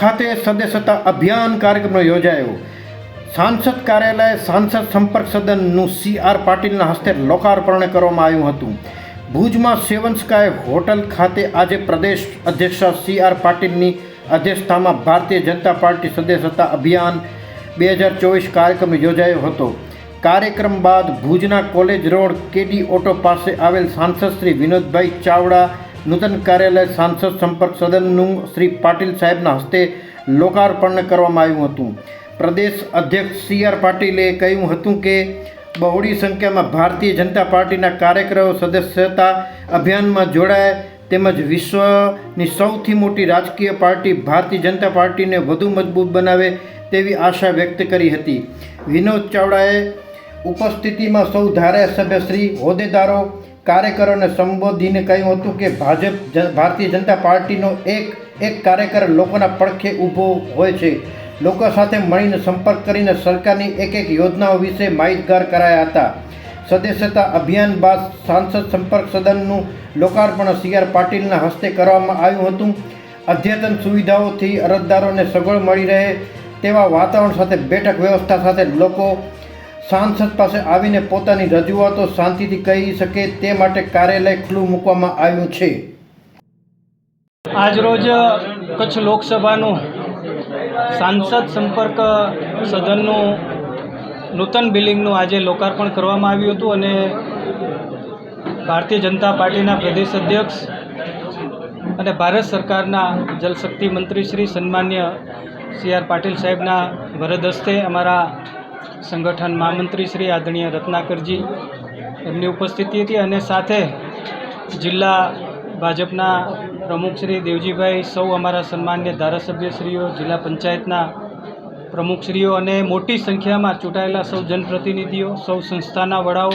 ખાતે સદસ્યતા અભિયાન કાર્યક્રમ યોજાયો. સાંસદ કાર્યાલય, સાંસદ સંપર્ક સદનનું સી આર પાટીલના હસ્તે લોકાર્પણ કરવામાં આવ્યું હતું. ભુજમાં સેવન સ્કાય હોટલ ખાતે આજે પ્રદેશ અધ્યક્ષ સી આર પાટીલની અધ્યક્ષતામાં ભારતીય જનતા પાર્ટી સદસ્યતા અભિયાન બે હજાર ચોવીસ કાર્યક્રમ યોજાયો હતો. કાર્યક્રમ બાદ ભુજના કોલેજ રોડ કેડી ઓટો પાસે આવેલ સાંસદ શ્રી વિનોદભાઈ ચાવડા નૂતન કાર્યાલય સાંસદ સંપર્ક સદનનું શ્રી પાટીલ સાહેબના હસ્તે લોકાર્પણ કરવામાં આવ્યું હતું. પ્રદેશ અધ્યક્ષ સી આર પાટીલે કહ્યું હતું કે, બહોળી સંખ્યામાં ભારતીય જનતા પાર્ટીના કાર્યકરો સદસ્યતા અભિયાનમાં જોડાય તેમજ વિશ્વની સૌથી મોટી રાજકીય પાર્ટી ભારતીય જનતા પાર્ટીને વધુ મજબૂત બનાવે તેવી આશા વ્યક્ત કરી હતી. વિનોદ ચાવડાએ ઉપસ્થિતિમાં સૌ ધારાસભ્યશ્રી હોદ્દેદારો કાર્યકરોને સંબોધીને કહ્યું હતું કે ભાજપ ભારતીય જનતા પાર્ટીનો એક એક કાર્યકર લોકોના પડખે ઊભો હોય છે. લોકો સાથે મળીને સંપર્ક કરીને સરકારની એક એક યોજનાઓ વિશે માહિતગાર કરાયા હતા. સદસ્યતા અભિયાન બાદ સાંસદ સંપર્ક સદનનું લોકાર્પણ સી આર પાટીલના હસ્તે કરવામાં આવ્યું હતું. અદ્યતન સુવિધાઓથી અરજદારોને સગવડ મળી રહે તેવા વાતાવરણ સાથે બેઠક વ્યવસ્થા સાથે લોકો સાંસદ પાસે આવીને પોતાની રજૂઆતો શાંતિથી કહી શકે તે માટે કાર્યાલય ખુલ્લું મૂકવામાં આવ્યું છે. આજરોજ કચ્છ લોકસભાનું સાંસદ સંપર્ક સદનનું નૂતન બિલ્ડિંગનું આજે લોકાર્પણ કરવામાં આવ્યું હતું અને ભારતીય જનતા પાર્ટીના પ્રદેશ અધ્યક્ષ અને ભારત સરકારના જલશક્તિ મંત્રી શ્રી સન્માન્ય સી આર પાટીલ સાહેબના વરદ હસ્તે અમારા સંગઠન મહામંત્રી શ્રી આદરણીય રત્નાકરજી એમની ઉપસ્થિતિ હતી અને સાથે જિલ્લા ભાજપના પ્રમુખ શ્રી દેવજીભાઈ સૌ અમારા સન્માન્ય ધારાસભ્યશ્રીઓ, જિલ્લા પંચાયતના પ્રમુખશ્રીઓ અને મોટી સંખ્યામાં ચૂંટાયેલા સૌ જનપ્રતિનિધિઓ, સૌ સંસ્થાના વડાઓ,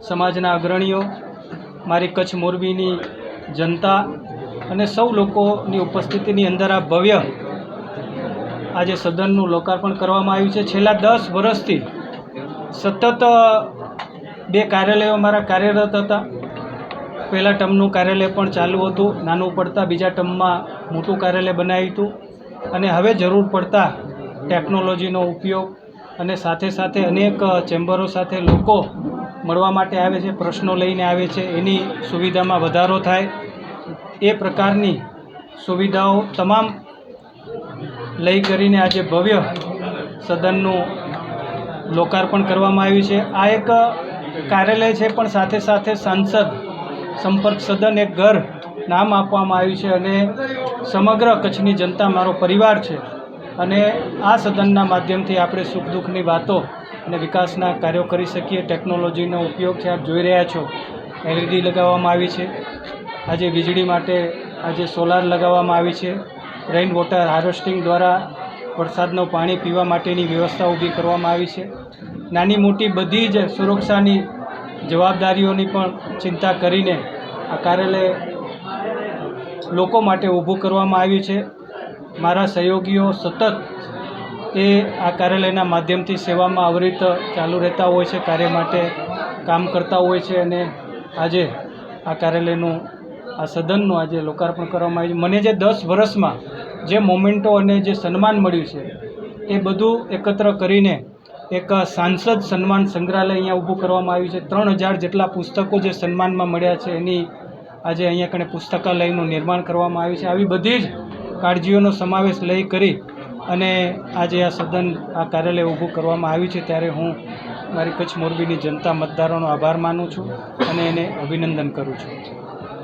સમાજના અગ્રણીઓ, મારી કચ્છ મોરબીની જનતા અને સૌ લોકોની ઉપસ્થિતિની અંદર આ ભવ્ય આજે સદનનું લોકાર્પણ કરવામાં આવ્યું છે. છેલ્લા દસ વર્ષથી સતત બે કાર્યાલયો મારા કાર્યરત હતા. પહેલાં ટર્મનું કાર્યાલય પણ ચાલુ હતું, નાનું પડતા બીજા ટર્મમાં મોટું કાર્યાલય બનાવ્યું હતું. અને હવે જરૂર પડતા ટેકનોલોજીનો ઉપયોગ અને સાથે સાથે અનેક ચેમ્બરો સાથે લોકો મળવા માટે આવે છે, પ્રશ્નો લઈને આવે છે. એની સુવિધામાં વધારો થાય. એ પ્રકારની સુવિધાઓ તમામ લઈ કરીને આજે ભવ્ય સદનનું લોકાર્પણ કરવામાં આવ્યું છે. આ એક કાર્યાલય છે, પણ સાથે સાથે સાંસદ સંપર્ક સદન એક ઘર નામ આપવામાં આવ્યું છે અને સમગ્ર કચ્છની જનતા મારો પરિવાર છે. અને આ સદનના માધ્યમથી આપણે સુખ દુઃખની વાતો અને વિકાસના કાર્યો કરી શકીએ. ટેકનોલોજીનો ઉપયોગ છે, આપ જોઈ રહ્યા છો. એલઈડી લગાવવામાં આવી છે. આજે વીજળી માટે આજે સોલાર લગાવવામાં આવી છે. રેઇન વોટર હાર્વેસ્ટિંગ દ્વારા વરસાદનું પાણી પીવા માટેની વ્યવસ્થા ઊભી કરવામાં આવી છે. નાની મોટી બધી જ સુરક્ષાની જવાબદારીઓની પણ ચિંતા કરીને આ કાર્યાલય લોકો માટે ઊભું કરવામાં આવ્યું છે. મારા સહયોગીઓ સતત એ આ કાર્યાલયના માધ્યમથી સેવામાં અવિરત ચાલુ રહેતા હોય છે, કાર્ય માટે કામ કરતા હોય છે અને આજે આ કાર્યાલયનું આ સદનનું આજે લોકાર્પણ કરવામાં આવ્યું મને જે દસ વર્ષમાં જે મોમેન્ટો અને જે સન્માન મળ્યું છે, એ બધું એકત્ર કરીને એક સાંસદ સન્માન સંગ્રહાલય અહીંયા ઊભું કરવામાં આવ્યું છે. ત્રણ હજાર જેટલા પુસ્તકો જે સન્માનમાં મળ્યા છે, એની આજે અહીંયા કણે પુસ્તકાલયનું નિર્માણ કરવામાં આવ્યું છે. આવી બધી જ કાળજીઓનો સમાવેશ લઈ કરી અને આજે આ સદન આ કાર્યાલય ઊભું કરવામાં આવ્યું છે. ત્યારે હું મારી કચ્છ મોરબીની જનતા મતદારોનો આભાર માનું છું અને એને અભિનંદન કરું છું.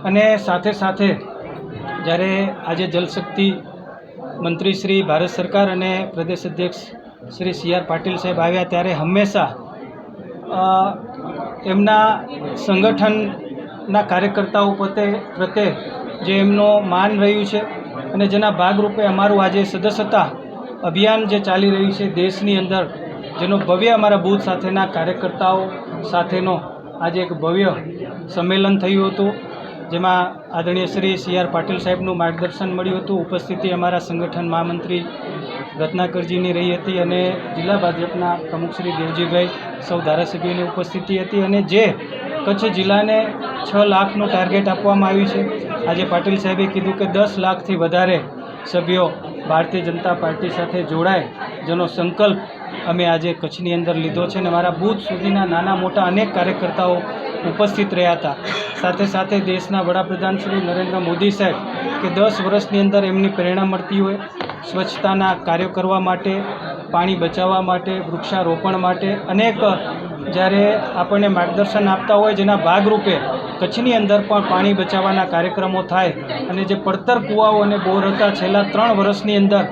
અને સાથે સાથે જ્યારે આજે જલશક્તિ મંત્રી શ્રી ભારત સરકાર અને પ્રદેશ અધ્યક્ષ શ્રી સી આર પાટીલ સાહેબ આવ્યા ત્યારે હંમેશા એમના સંગઠનના કાર્યકર્તાઓ પોતે પ્રત્યે જે એમનો માન રહ્યું છે અને જેના ભાગરૂપે અમારું આજે સદસ્યતા અભિયાન જે ચાલી રહ્યું છે દેશની અંદર, જેનો ભવ્ય અમારા બૂથ સાથેના કાર્યકર્તાઓ સાથેનો આજે એક ભવ્ય સંમેલન થયું હતું. જેમાં આદરણીય શ્રી સી આર પાટીલ સાહેબનું માર્ગદર્શન મળ્યું હતું. ઉપસ્થિતિ અમારા સંગઠન મહામંત્રી રત્નાકરજીની રહી હતી અને જિલ્લા ભાજપના પ્રમુખ શ્રી દેવજીભાઈ સૌ ધારાસભ્યોની ઉપસ્થિતિ હતી અને જે કચ્છ જિલ્લાને છ લાખનું ટાર્ગેટ આપવામાં આવ્યું છે. આજે પાટીલ સાહેબે કીધું કે દસ લાખથી વધારે સભ્યો ભારતીય જનતા પાર્ટી સાથે જોડાય. જેનો સંકલ્પ અમે આજે કચ્છની અંદર લીધો છે અને મારા બૂથ સુધીના નાના મોટા અનેક કાર્યકર્તાઓ ઉપસ્થિત રહ્યા હતા. સાથે સાથે દેશના વડાપ્રધાન શ્રી નરેન્દ્ર મોદી સાહેબ, કે દસ વર્ષની અંદર એમની પ્રેરણા મળતી હોય, સ્વચ્છતાના કાર્યો કરવા માટે, પાણી બચાવવા માટે, વૃક્ષારોપણ માટે, અનેક જ્યારે આપણને માર્ગદર્શન આપતા હોય જેના ભાગરૂપે કચ્છની અંદર પણ પાણી બચાવવાના કાર્યક્રમો થાય અને જે પડતર કૂવાઓ અને બોર હતા, છેલ્લા ત્રણ વર્ષની અંદર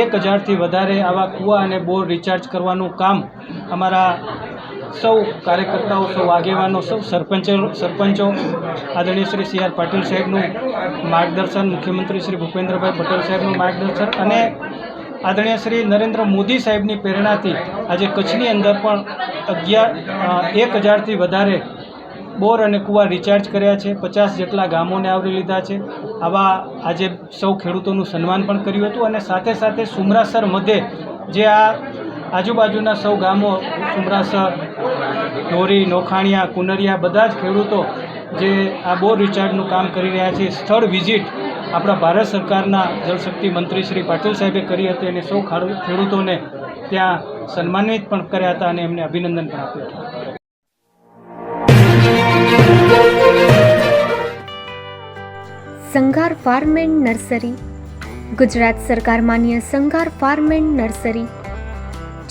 એક હજારથી વધારે આવા કૂવા અને બોર રિચાર્જ કરવાનું કામ અમારા સૌ કાર્યકર્તાઓ, સૌ આગેવાનો, સૌ સરપંચો સરપંચો, આદરણીય શ્રી સી આર પાટીલ સાહેબનું માર્ગદર્શન, મુખ્યમંત્રી શ્રી ભૂપેન્દ્રભાઈ પટેલ સાહેબનું માર્ગદર્શન અને આદરણીય શ્રી નરેન્દ્ર મોદી સાહેબની પ્રેરણાથી આજે કચ્છની અંદર પણ અગિયાર એક હજારથી વધારે બોર અને કૂવા રિચાર્જ કર્યા છે. પચાસ જેટલા ગામોને આવરી લીધા છે. આવા આજે સૌ ખેડૂતોનું સન્માન પણ કર્યું હતું અને સાથે સાથે સુમરાસર મધ્યે જે આ આજુબાજુના સૌ ગામો સુમરાસર ઢોરી નોખાણિયા, કુનરિયા બધા જ ખેડૂતો જે આ બોર રિચાર્જનું કામ કરી રહ્યા છે. સ્થળ વિઝિટ આપણા ભારત સરકારના જળશક્તિ મંત્રી શ્રી પાટીલ સાહેબે કરી હતી અને સૌ ખાડુ- ખેડૂતોને ત્યાં સન્માનિત પણ કર્યા હતા અને એમને અભિનંદન પણ આપ્યું હતું. Sanghar farm and nursery. Gujarat સરકાર માન્ય સંઘાર ફાર્મ એન્ડ નર્સરી.